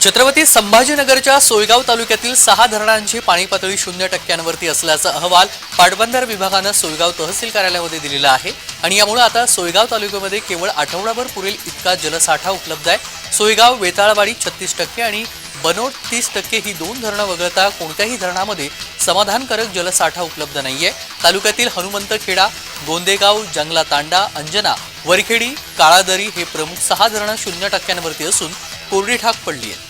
छत्रपती संभाजीनगरच्या सोयगाव तालुक्यातील सहा धरणांची पाणी पातळी शून्य टक्क्यांवरती असल्याचा अहवाल पाटबंधार विभागानं सोयगाव तहसील कार्यालयामध्ये दिलेला आहे. आणि यामुळे आता सोयगाव तालुक्यामध्ये केवळ आठवडाभर पुरेल इतका जलसाठा उपलब्ध आहे. सोयगाव वेताळवाडी छत्तीस टक्के आणि बनोट तीस टक्के ही दोन धरणं वगळता कोणत्याही धरणामध्ये समाधानकारक जलसाठा उपलब्ध नाहीये. तालुक्यातील हनुमंतखेडा गोंदेगाव जंगला तांडा अंजना वरखेडी काळादरी हे प्रमुख सहा धरणं शून्य टक्क्यांवरती असून कोरडी ठाक पडली आहे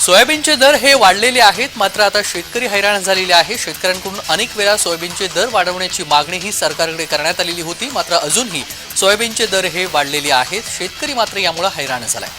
सोयाबीनचे दर हे वाढलेले आहेत मात्र आता शेतकरी हैराण झालेले आहे. शेतकऱ्यांकडून अनेक वेळा सोयाबीनचे दर वाढवण्याची मागणी ही सरकारकडे करण्यात आलेली होती मात्र अजूनही सोयाबीनचे दर हे वाढलेले आहेत. शेतकरी मात्र यामुळे हैराण झालाय.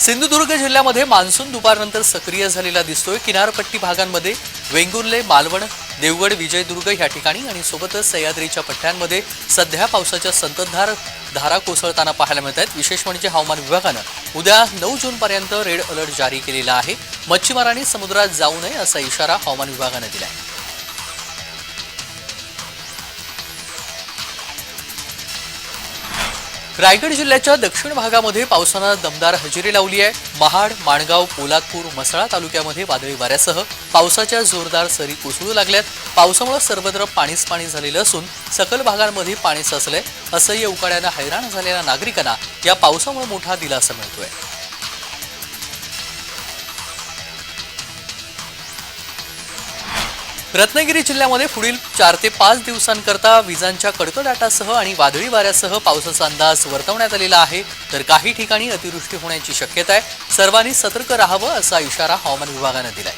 सिंधुदुर्ग जिल्ह्यामध्ये मान्सून दुपारनंतर सक्रिय झालेला दिसतोय. किनारपट्टी भागांमध्ये वेंगुर्ले मालवण देवगड विजयदुर्ग ह्या ठिकाणी आणि सोबतच सह्याद्रीच्या पट्ट्यांमध्ये सध्या पावसाच्या संततधार धारा कोसळताना पाहायला मिळत आहेत विशेष म्हणजे हवामान विभागानं उद्या नऊ जूनपर्यंत रेड अलर्ट जारी केलेला आहे. मच्छीमारांनी समुद्रात जाऊ नये असा इशारा हवामान विभागानं दिला आहे रायगड जिल्ह्याच्या दक्षिण भागामध्ये पावसानं दमदार हजेरी लावली आहे. महाड माणगाव पोलादपूर मसळा तालुक्यामध्ये वादळी वाऱ्यासह पावसाच्या जोरदार सरी कोसळू लागल्यात. पावसामुळे सर्वत्र पाणीच पाणी झालेलं असून सकल भागांमध्ये पाणी साचलंय. असह्य उकाड्यानं हैराण झालेल्या नागरिकांना या पावसामुळे मोठा दिलासा मिळतोय. रत्नागिरी जिल्ह्यामध्ये पुढील चार ते पाच दिवसांकरता विजांच्या कडकडाटासह आणि वादळी वाऱ्यासह पावसाचा अंदाज वर्तवण्यात आलेला आहे. तर काही ठिकाणी अतिवृष्टी होण्याची शक्यता आहे. सर्वांनी सतर्क राहावं असा इशारा हवामान विभागानं दिलाय.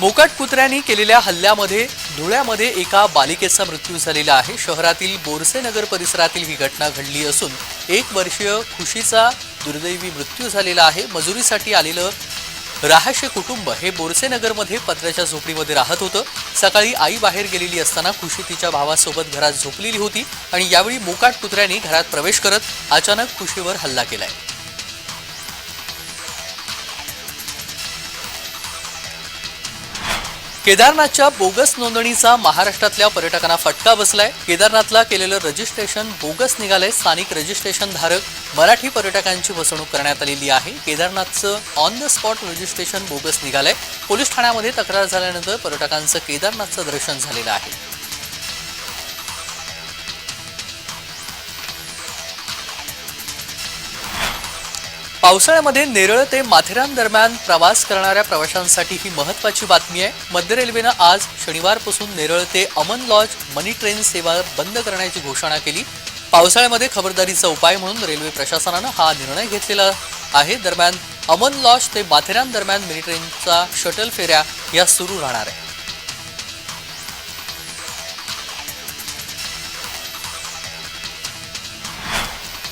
मोकाट कुत्र्यांनी केलेल्या हल्ल्यामध्ये धुळ्यामध्ये एका बालिकेचा मृत्यू झालेला आहे. शहरातील बोरसेनगर परिसरातील ही घटना घडली असून एक वर्षीय खुशीचा दुर्दैवी मृत्यू झालेला आहे. मजुरीसाठी आलेलं राहशे कुटुंब हे बोरसेनगरमध्ये पत्र्याच्या झोपडीमध्ये राहत होतं. सकाळी आई बाहेर गेलेली असताना खुशी तिच्या भावासोबत घरात झोपलेली होती आणि यावेळी मोकाट कुत्र्यांनी घरात प्रवेश करत अचानक खुशीवर हल्ला केलाय. केदारनाथच्या बोगस नोंदणीचा महाराष्ट्रातल्या पर्यटकांना फटका बसलाय. केदारनाथला केलेलं रजिस्ट्रेशन बोगस निघालंय. स्थानिक रजिस्ट्रेशन धारक मराठी पर्यटकांची फसवणूक करण्यात आलेली आहे. केदारनाथचं on the spot registration bogus निघालंय. पोलीस ठाण्यामध्ये तक्रार झाल्यानंतर पर्यटकांचं केदारनाथचं दर्शन झालेलं आहे. पावसाळ्यामध्ये नेरळ ते माथेरान दरम्यान प्रवास करणाऱ्या प्रवाशांसाठी ही महत्वाची बातमी आहे. मध्य रेल्वेनं आज शनिवारपासून नेरळ ते अमन लॉज मनी ट्रेन सेवा बंद करण्याची घोषणा केली. पावसाळ्यामध्ये खबरदारीचा उपाय म्हणून रेल्वे प्रशासनानं हा निर्णय घेतलेला आहे. दरम्यान अमन लॉज ते माथेरान दरम्यान मिनी ट्रेनचा शटल फेऱ्या या सुरू राहणार आहे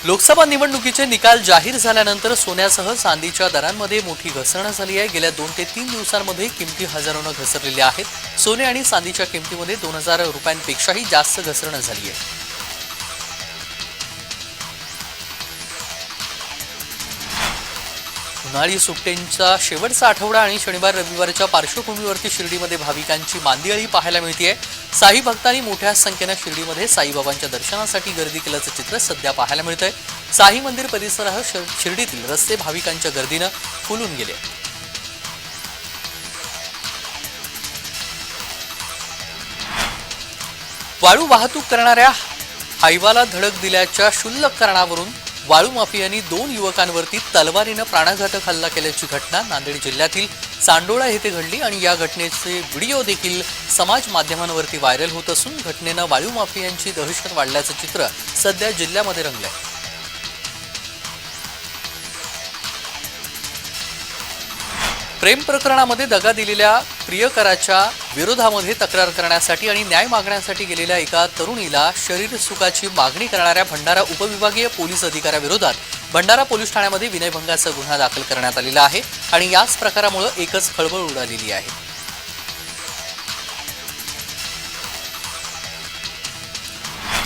लोकसभा निवडणुकीचे निकाल जाहीर झाल्यानंतर सोन्यासह चांदीच्या दरांमध्ये मोठी घसरण झाली आहे. गेल्या दोन ते तीन दिवसांमध्ये किमती हजारोनं घसरलेल्या आहेत. सोने आणि चांदीच्या किमतीमध्ये दोन हजार रुपयांपेक्षाही जास्त घसरण झाली आहे. उन्हाळी सुट्ट्यांचा शेवटचा आठवडा आणि शनिवार रविवारच्या पार्श्वभूमीवरती शिर्डीमध्ये भाविकांची मांदियाळी पाहायला मिळते साई भक्तांनी मोठ्या संख्येनं शिर्डीमध्ये साईबाबांच्या दर्शनासाठी गर्दी केल्याचं चित्र सध्या पाहायला मिळतंय. साई मंदिर परिसराह शिर्डीतील रस्ते भाविकांच्या गर्दीनं फुलून गेले. वाळू वाहतूक करणाऱ्या हायवाला धडक दिल्याच्या क्षुल्लक कारणावरून वाळू माफियांनी दोन युवकांवरती तलवारीनं प्राणघातक हल्ला केल्याची घटना नांदेड जिल्ह्यातील चांडोळा येथे घडली आणि या घटनेचे व्हिडिओ देखील समाज माध्यमांवरती व्हायरल होत असून घटनेनं वाळू माफियांची दहशत वाढल्याचं चित्र सध्या जिल्ह्यामध्ये रंगलंय. प्रेम प्रकरणामध्ये दगा दिलेल्या प्रियकराच्या विरोधामध्ये तक्रार करण्यासाठी आणि न्याय मागण्यासाठी गेलेल्या एका तरुणीला शरीर सुखाची मागणी करणाऱ्या भंडारा उपविभागीय पोलीस अधिकाऱ्याविरोधात भंडारा पोलीस ठाण्यामध्ये विनयभंगाचा गुन्हा दाखल करण्यात आलेला आहे आणि याच प्रकारामुळे एकच खळबळ उडालेली आहे.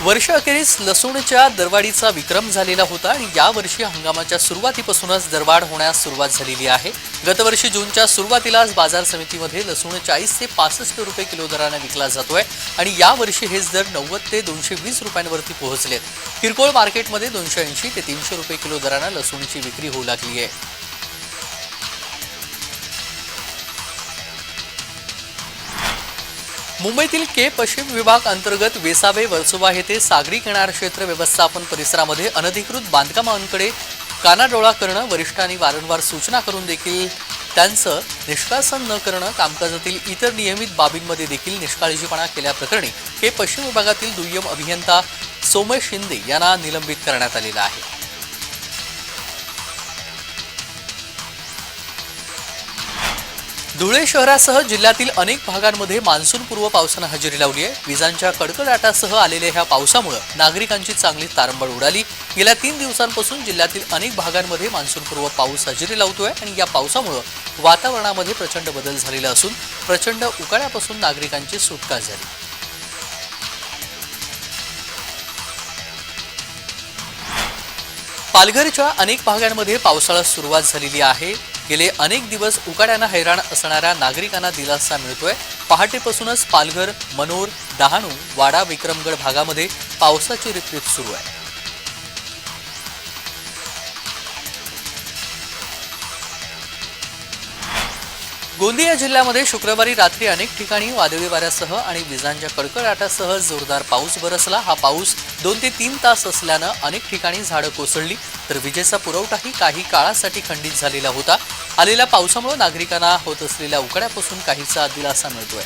वर्ष अखेरीस लसूणच्या दरवाढीचा विक्रम झालेला होता आणि यावर्षी हंगामाच्या सुरुवातीपासूनच दरवाढ होण्यास सुरुवात झालेली आहे. गतवर्षी जूनच्या सुरुवातीलाच बाजार समितीमध्ये लसूण चाळीस ते पासष्ट रुपये किलो दराने विकला जातोय आणि यावर्षी हेच दर नव्वद ते दोनशे वीस रुपयांवरती पोहोचलेत. किरकोळ मार्केटमध्ये दोनशे ऐंशी ते तीनशे रुपये किलो दरानं लसूणची विक्री होऊ लागली आहे. मुंबईतील के पश्चिम विभाग अंतर्गत वेसावे वर्सोवा येथे सागरी किनार क्षेत्र व्यवस्थापन परिसरामध्ये अनधिकृत बांधकामांकडे कानाडोळा करणं वरिष्ठांनी वारंवार सूचना करून देखील त्यांचं निष्कासन न करणं कामकाजातील इतर नियमित बाबींमध्ये देखील निष्काळजीपणा केल्याप्रकरणी के पश्चिम विभागातील दुय्यम अभियंता सोमेश शिंदे यांना निलंबित करण्यात आलेलं आहे. धुळे शहरासह जिल्ह्यातील अनेक भागांमध्ये मान्सूनपूर्व पावसानं हजेरी लावली आहे. विजांच्या कडकडाटासह आलेल्या ह्या पावसामुळे नागरिकांची चांगली तारंबळ उडाली. गेल्या तीन दिवसांपासून जिल्ह्यातील अनेक भागांमध्ये मान्सूनपूर्व पाऊस हजेरी लावतोय आणि या पावसामुळे वातावरणामध्ये प्रचंड बदल झालेला असून प्रचंड उकाड्यापासून नागरिकांची सुटका झाली. पालघरच्या अनेक भागांमध्ये पावसाळा सुरुवात झालेली आहे. गेले अनेक दिवस उकाड्यानं हैराण असणाऱ्या नागरिकांना दिलासा मिळतोय. पहाटेपासूनच पालघर मनोर डहाणू वाडा विक्रमगड भागामध्ये पावसाची रिपरिप सुरू आहे. गोंदिया जिल्ह्यामध्ये शुक्रवारी रात्री अनेक ठिकाणी वादळी वाऱ्यासह आणि विजांच्या कडकडाटासह जोरदार पाऊस बरसला. हा पाऊस दोन ते तीन तास असल्यानं अनेक ठिकाणी झाडं कोसळली. तर विजेचा पुरवठाही काही काळासाठी खंडित झालेला होता. आलेल्या पावसामुळे नागरिकांना होत असलेल्या उकड्यापासून काहीसा दिलासा मिळतोय.